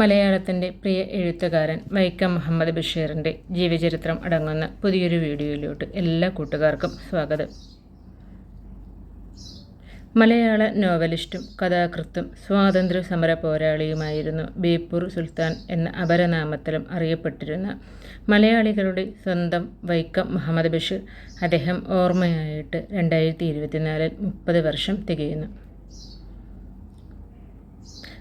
മലയാളത്തിന്റെ പ്രിയ എഴുത്തുകാരൻ വൈക്കം മുഹമ്മദ് ബഷീറിന്റെ ജീവചരിത്രം അടങ്ങുന്ന പുതിയൊരു വീഡിയോയിലോട്ട് എല്ലാ കൂട്ടുകാർക്കും സ്വാഗതം. മലയാള നോവലിസ്റ്റും കഥാകൃത്തും സ്വാതന്ത്ര്യ സമര പോരാളിയുമായിരുന്നു ബേപ്പൂർ സുൽത്താൻ എന്ന അപരനാമത്തിലും അറിയപ്പെട്ടിരുന്ന മലയാളികളുടെ സ്വന്തം വൈക്കം മുഹമ്മദ് ബഷീർ അദ്ദേഹം ഓർമ്മയായിട്ട് രണ്ടായിരത്തി ഇരുപത്തിനാലിൽ മുപ്പത് വർഷം തികയുന്നു.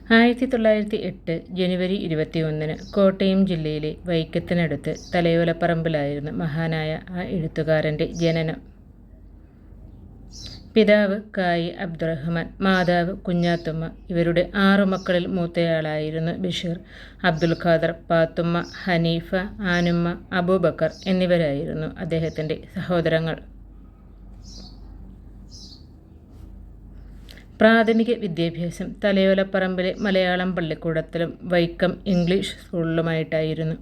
ആയിരത്തി തൊള്ളായിരത്തി എട്ട് ജനുവരി ഇരുപത്തി ഒന്നിന് കോട്ടയം ജില്ലയിലെ വൈക്കത്തിനടുത്ത് തലയോലപ്പറമ്പിലായിരുന്നു മഹാനായ ആ എഴുത്തുകാരന്റെ ജനനം. പിതാവ് കായി അബ്ദുറഹ്മാൻ മാതാവ് കുഞ്ഞാത്തുമ്മ ഇവരുടെ ആറു മക്കളിൽ മൂത്തയാളായിരുന്നു ബഷീർ അബ്ദുൽ ഖാദർ പാത്തുമ്മ ഹനീഫ ആനുമ്മ അബൂബക്കർ എന്നിവരായിരുന്നു അദ്ദേഹത്തിന്റെ സഹോദരങ്ങൾ. പ്രാഥമിക വിദ്യാഭ്യാസം തലയോലപ്പറമ്പിലെ മലയാളം പള്ളിക്കൂടത്തിലും വൈക്കം ഇംഗ്ലീഷ് സ്കൂളിലുമായിട്ടായിരുന്നു.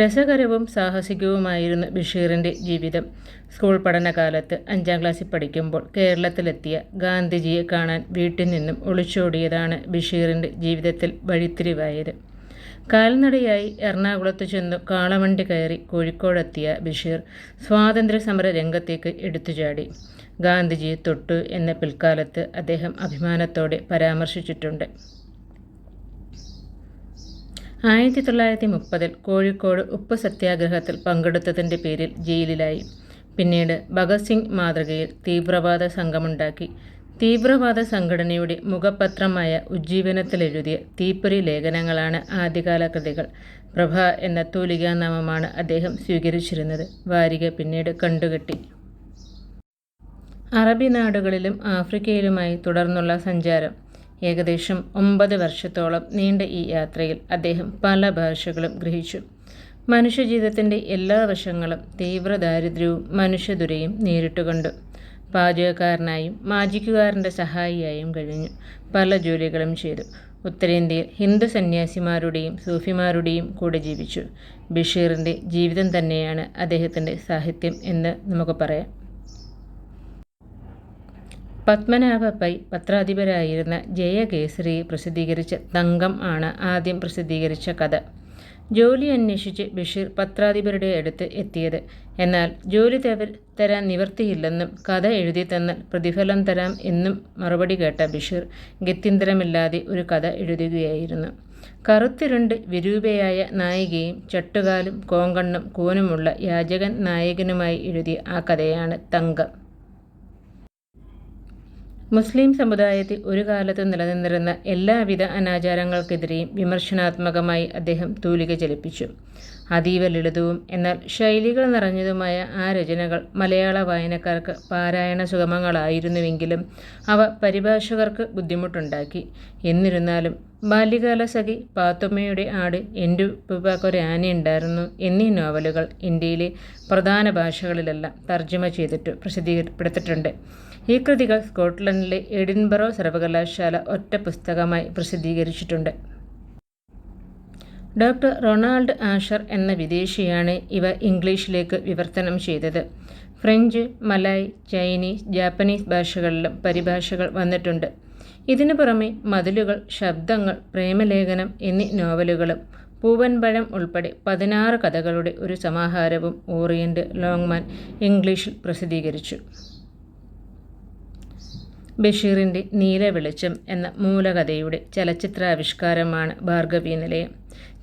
രസകരവും സാഹസികവുമായിരുന്നു ബഷീറിന്റെ ജീവിതം സ്കൂൾ പഠനകാലത്ത് അഞ്ചാം ക്ലാസ്സിൽ പഠിക്കുമ്പോൾ കേരളത്തിലെത്തിയ ഗാന്ധിജിയെ കാണാൻ വീട്ടിൽ നിന്നും ഒളിച്ചോടിയതാണ് ബഷീറിന്റെ ജീവിതത്തിൽ വഴിത്തിരിവായത്. കാൽനടയായി എറണാകുളത്ത് ചെന്നു കാളവണ്ടി കയറി കോഴിക്കോടെത്തിയ ബഷീർ സ്വാതന്ത്ര്യ സമര രംഗത്തേക്ക് എടുത്തുചാടി. ഗാന്ധിജിയെ തൊട്ടു എന്ന പിൽക്കാലത്ത് അദ്ദേഹം അഭിമാനത്തോടെ പരാമർശിച്ചിട്ടുണ്ട്. ആയിരത്തി തൊള്ളായിരത്തി മുപ്പതിൽ കോഴിക്കോട് ഉപ്പ് സത്യാഗ്രഹത്തിൽ പങ്കെടുത്തതിന്റെ പേരിൽ ജയിലിലായി. പിന്നീട് ഭഗത് സിംഗ് മാതൃകയിൽ തീവ്രവാദ സംഘമുണ്ടാക്കി. തീവ്രവാദ സംഘടനയുടെ മുഖപത്രമായ ഉജ്ജീവനത്തിലെഴുതിയ തീപ്പൊരി ലേഖനങ്ങളാണ് ആദ്യകാല കൃതികൾ. പ്രഭ എന്ന തൂലികാനാമമാണ് അദ്ദേഹം സ്വീകരിച്ചിരുന്നത്. വാരിക പിന്നീട് കണ്ടുകെട്ടി. അറബി നാടുകളിലും ആഫ്രിക്കയിലുമായി തുടർന്നുള്ള സഞ്ചാരം. ഏകദേശം ഒമ്പത് വർഷത്തോളം നീണ്ട ഈ യാത്രയിൽ അദ്ദേഹം പല ഭാഷകളും ഗ്രഹിച്ചു. മനുഷ്യജീവിതത്തിന്റെ എല്ലാ വശങ്ങളും തീവ്ര ദാരിദ്ര്യവും മനുഷ്യദുരയും നേരിട്ടുകൊണ്ടു. പാചകക്കാരനായും മാജിക്കുകാരന്റെ സഹായിയായും കഴിഞ്ഞു. പല ജോലികളും ചെയ്തു. ഉത്തരേന്ത്യയിൽ ഹിന്ദു സന്യാസിമാരുടെയും സൂഫിമാരുടെയും കൂടെ ജീവിച്ചു. ബഷീറിന്റെ ജീവിതം തന്നെയാണ് അദ്ദേഹത്തിന്റെ സാഹിത്യം എന്ന് നമുക്ക് പറയാം. പത്മനാഭ പൈ പത്രാധിപരായിരുന്ന ജയകേസരിയെ പ്രസിദ്ധീകരിച്ച തങ്കം ആണ് ആദ്യം പ്രസിദ്ധീകരിച്ച കഥ. ജോലി അന്വേഷിച്ച് ബഷീർ പത്രാധിപരുടെ അടുത്ത് എത്തിയത്. എന്നാൽ ജോലി തരാൻ നിവർത്തിയില്ലെന്നും കഥ എഴുതി തന്നാൽ പ്രതിഫലം തരാം എന്നും മറുപടി കേട്ട ബഷീർ ഗത്യന്തരമില്ലാതെ ഒരു കഥ എഴുതുകയായിരുന്നു. കറുത്തിരുണ്ട് വിരൂപയായ നായികയും ചട്ടുകാലും കോങ്കണ്ണും കൂനുമുള്ള യാചകൻ നായകനുമായി എഴുതിയ ആ കഥയാണ് തങ്കം. മുസ്ലിം സമുദായത്തിൽ ഒരു കാലത്ത് നിലനിന്നിരുന്ന എല്ലാവിധ അനാചാരങ്ങൾക്കെതിരെയും വിമർശനാത്മകമായി അദ്ദേഹം തൂലിക ചലിപ്പിച്ചു. അതീവ ലളിതവും എന്നാൽ ശൈലികൾ നിറഞ്ഞതുമായ ആ രചനകൾ മലയാള വായനക്കാർക്ക് പാരായണ സുഗമങ്ങളായിരുന്നുവെങ്കിലും അവ പരിഭാഷകർക്ക് ബുദ്ധിമുട്ടുണ്ടാക്കി. എന്നിരുന്നാലും ബാല്യകാല സഖി പാത്തുമ്മയുടെ ആട് എന്റെ ഉണ്ടായിരുന്നു എന്നീ നോവലുകൾ ഇന്ത്യയിലെ പ്രധാന ഭാഷകളിലെല്ലാം തർജമ ചെയ്തിട്ട് പ്രസിദ്ധീകരിക്കപ്പെട്ടിട്ടുണ്ട്. ഈ കൃതികൾ സ്കോട്ട്ലൻഡിലെ എഡിൻബറോ സർവകലാശാല ഒറ്റ പുസ്തകമായി പ്രസിദ്ധീകരിച്ചിട്ടുണ്ട്. ഡോക്ടർ റൊണാൾഡ് ആഷർ എന്ന വിദേശിയാണ് ഇവ ഇംഗ്ലീഷിലേക്ക് വിവർത്തനം ചെയ്തത്. ഫ്രഞ്ച് മലായ് ചൈനീസ് ജാപ്പനീസ് ഭാഷകളിലും പരിഭാഷകൾ വന്നിട്ടുണ്ട്. ഇതിനു പുറമെ മതിലുകൾ ശബ്ദങ്ങൾ പ്രേമലേഖനം എന്നീ നോവലുകളും പൂവൻപഴം ഉൾപ്പെടെ പതിനാറ് കഥകളുടെ ഒരു സമാഹാരവും ഓറിയന്റ് ലോങ്മാൻ ഇംഗ്ലീഷിൽ പ്രസിദ്ധീകരിച്ചു. ബഷീറിന്റെ നീല വെളിച്ചം എന്ന മൂലകഥയുടെ ചലച്ചിത്രാവിഷ്കാരമാണ് ഭാർഗവി നിലയം.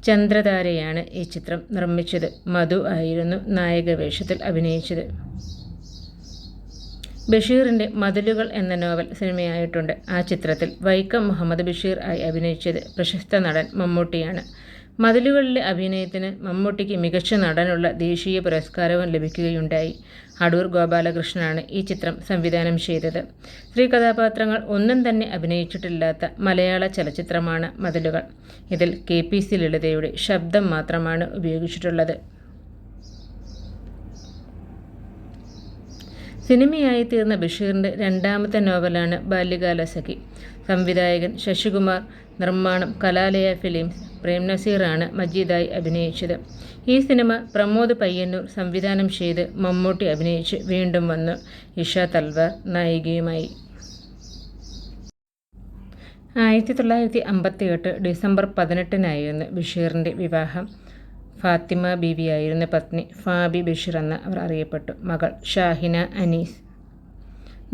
ചന്ദ്രതാരയാണ് ഈ ചിത്രം നിർമ്മിച്ചത്. മധു ആയിരുന്നു നായകവേഷത്തിൽ അഭിനയിച്ചത്. ബഷീറിന്റെ മതിലുകൾ എന്ന നോവൽ സിനിമയായിട്ടുണ്ട്. ആ ചിത്രത്തിൽ വൈക്കം മുഹമ്മദ് ബഷീർ ആയി അഭിനയിച്ചത് പ്രശസ്ത നടൻ മമ്മൂട്ടിയാണ്. മതിലുകളിലെ അഭിനയത്തിന് മമ്മൂട്ടിക്ക് മികച്ച നടനുള്ള ദേശീയ പുരസ്കാരവും ലഭിക്കുകയുണ്ടായി. അടൂർ ഗോപാലകൃഷ്ണനാണ് ഈ ചിത്രം സംവിധാനം ചെയ്തത്. സ്ത്രീ കഥാപാത്രങ്ങൾ ഒന്നും തന്നെ അഭിനയിച്ചിട്ടില്ലാത്ത മലയാള ചലച്ചിത്രമാണ് മതിലുകൾ. ഇതിൽ കെ പി സി ലളിതയുടെ ശബ്ദം മാത്രമാണ് ഉപയോഗിച്ചിട്ടുള്ളത്. സിനിമയായി തീർന്ന ബഷീറിന്റെ രണ്ടാമത്തെ നോവലാണ് ബാല്യകാല സഖി. സംവിധായകൻ ശശികുമാർ നിർമ്മാണം കലാലയ ഫിലിംസ് പ്രേം നസീറാണ് മജീദായി അഭിനയിച്ചത്. ഈ സിനിമ പ്രമോദ് പയ്യന്നൂർ സംവിധാനം ചെയ്ത് മമ്മൂട്ടി അഭിനയിച്ച് വീണ്ടും വന്നു ഇഷ തൽവാർ നായികയുമായി. ആയിരത്തി തൊള്ളായിരത്തി അമ്പത്തി എട്ട് ഡിസംബർ പതിനെട്ടിനായിരുന്നു ബഷീറിന്റെ വിവാഹം. ഫാത്തിമ ബീവിയായിരുന്ന പത്നി ഫാബി ബഷീർ എന്ന് അവർ അറിയപ്പെട്ടു. മകൾ ഷാഹിന അനീസ്.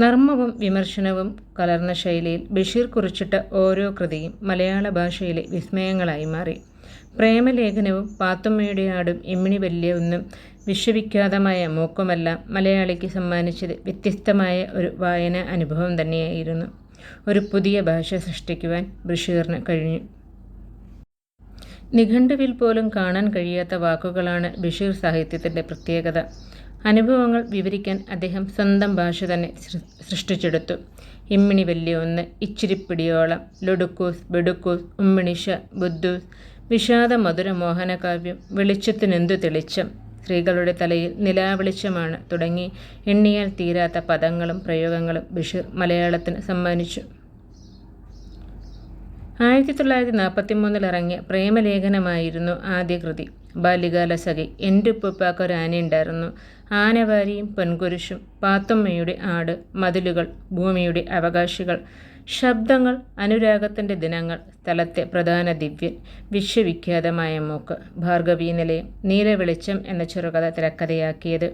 നർമ്മവും വിമർശനവും കലർന്ന ശൈലിയിൽ ബഷീർ കുറിച്ചിട്ട ഓരോ കൃതിയും മലയാള ഭാഷയിലെ വിസ്മയങ്ങളായി മാറി. പ്രേമലേഖനവും പാത്തുമ്മയുടെ ആടും എമ്മിണി ഒന്നും വിശ്വവിഖ്യാതമായ മൂക്കുമെല്ലാം മലയാളിക്ക് സമ്മാനിച്ചത് വ്യത്യസ്തമായ ഒരു വായന അനുഭവം തന്നെയായിരുന്നു. ഒരു പുതിയ ഭാഷ സൃഷ്ടിക്കുവാൻ ബഷീറിന് കഴിഞ്ഞു. നിഘണ്ടുവിൽ പോലും കാണാൻ കഴിയാത്ത വാക്കുകളാണ് ബഷീർ സാഹിത്യത്തിന്റെ പ്രത്യേകത. അനുഭവങ്ങൾ വിവരിക്കാൻ അദ്ദേഹം സ്വന്തം ഭാഷ തന്നെ സൃഷ്ടിച്ചെടുത്തു. ഇമ്മിണി ഒന്ന് ഇച്ചിരിപ്പിടിയോളം ലൊടുക്കൂസ് ബെടുക്കൂസ് ഉമ്മിണിഷ ബുദ്ധൂസ് വിഷാദ മധുര മോഹനകാവ്യം വെളിച്ചത്തിനെന്തു തെളിച്ചം സ്ത്രീകളുടെ തലയിൽ നിലാവെളിച്ചമാണ് തുടങ്ങി എണ്ണിയാൽ തീരാത്ത പദങ്ങളും പ്രയോഗങ്ങളും ബഷീർ മലയാളത്തിന് സമ്മാനിച്ചു. ആയിരത്തി തൊള്ളായിരത്തി നാൽപ്പത്തി മൂന്നിൽ ഇറങ്ങിയ പ്രേമലേഖനമായിരുന്നു ആദ്യ കൃതി. ബാല്യകാല സഖി. എന്റെ ഉപ്പുപ്പാക്കൊരാനയുണ്ടായിരുന്നു ആനവാരിയും പൊൻകുരിശും പാത്തുമ്മയുടെ ആട് മതിലുകൾ ഭൂമിയുടെ അവകാശികൾ ശബ്ദങ്ങൾ അനുരാഗത്തിന്റെ ദിനങ്ങൾ സ്ഥലത്തെ പ്രധാന ദിവ്യൻ വിശ്വവിഖ്യാതമായ മൂക്ക് ഭാർഗവീനിലയം നീലവെളിച്ചം എന്ന ചെറുകഥ തിരക്കഥയാക്കിയത്.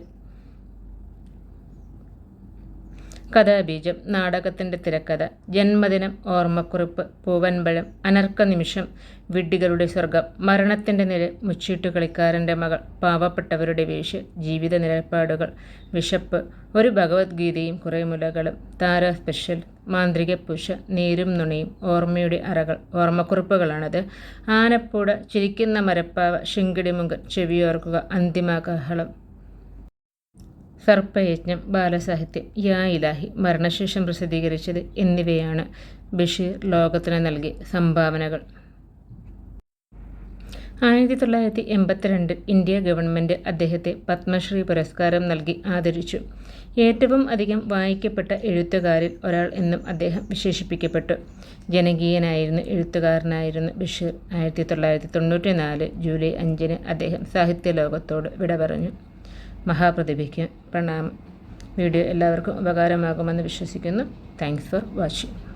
കഥാബീജം നാടകത്തിന്റെ തിരക്കഥ ജന്മദിനം ഓർമ്മക്കുറിപ്പ് പൂവൻപഴം അനർക്ക നിമിഷം വിഡ്ഢികളുടെ സ്വർഗം മരണത്തിന്റെ നില മുച്ചീട്ടു കളിക്കാരന്റെ മകൾ പാവപ്പെട്ടവരുടെ വീശ് ജീവിത നിലപാടുകൾ വിശപ്പ് ഒരു ഭഗവത്ഗീതയും കുറേ മുലകളും താര സ്പെഷ്യൽ മാന്ത്രിക പുഷ നീരും നുണിയും ഓർമ്മയുടെ അറകൾ ഓർമ്മക്കുറിപ്പുകളാണത്. ആനപ്പൂട ചിരിക്കുന്ന മരപ്പാവ ശിങ്കിടിമുങ്കൻ ചെവിയോർക്കുക അന്തിമകാഹളം സർപ്പയജ്ഞം ബാലസാഹിത്യം യാ ഇലാഹി മരണശേഷം പ്രസിദ്ധീകരിച്ചത് എന്നിവയാണ് ബഷീർ ലോകത്തിന് നൽകിയ സംഭാവനകൾ. ആയിരത്തി തൊള്ളായിരത്തി എൺപത്തിരണ്ടിൽ ഇന്ത്യ ഗവൺമെന്റ് അദ്ദേഹത്തെ പത്മശ്രീ പുരസ്കാരം നൽകി ആദരിച്ചു. ഏറ്റവും അധികം വായിക്കപ്പെട്ട എഴുത്തുകാരിൽ ഒരാൾ എന്നും അദ്ദേഹം വിശേഷിപ്പിക്കപ്പെട്ടു. ജനകീയനായിരുന്നു എഴുത്തുകാരനായിരുന്നു ബഷീർ ആയിരത്തി തൊള്ളായിരത്തി തൊണ്ണൂറ്റി നാല് ജൂലൈ അഞ്ചിന് അദ്ദേഹം സാഹിത്യ ലോകത്തോട് വിട പറഞ്ഞു. മഹാപ്രതിഭയ്ക്ക് പ്രണാമം. വീഡിയോ എല്ലാവർക്കും ഉപകാരമാകുമെന്ന് വിശ്വസിക്കുന്നു. Thanks for watching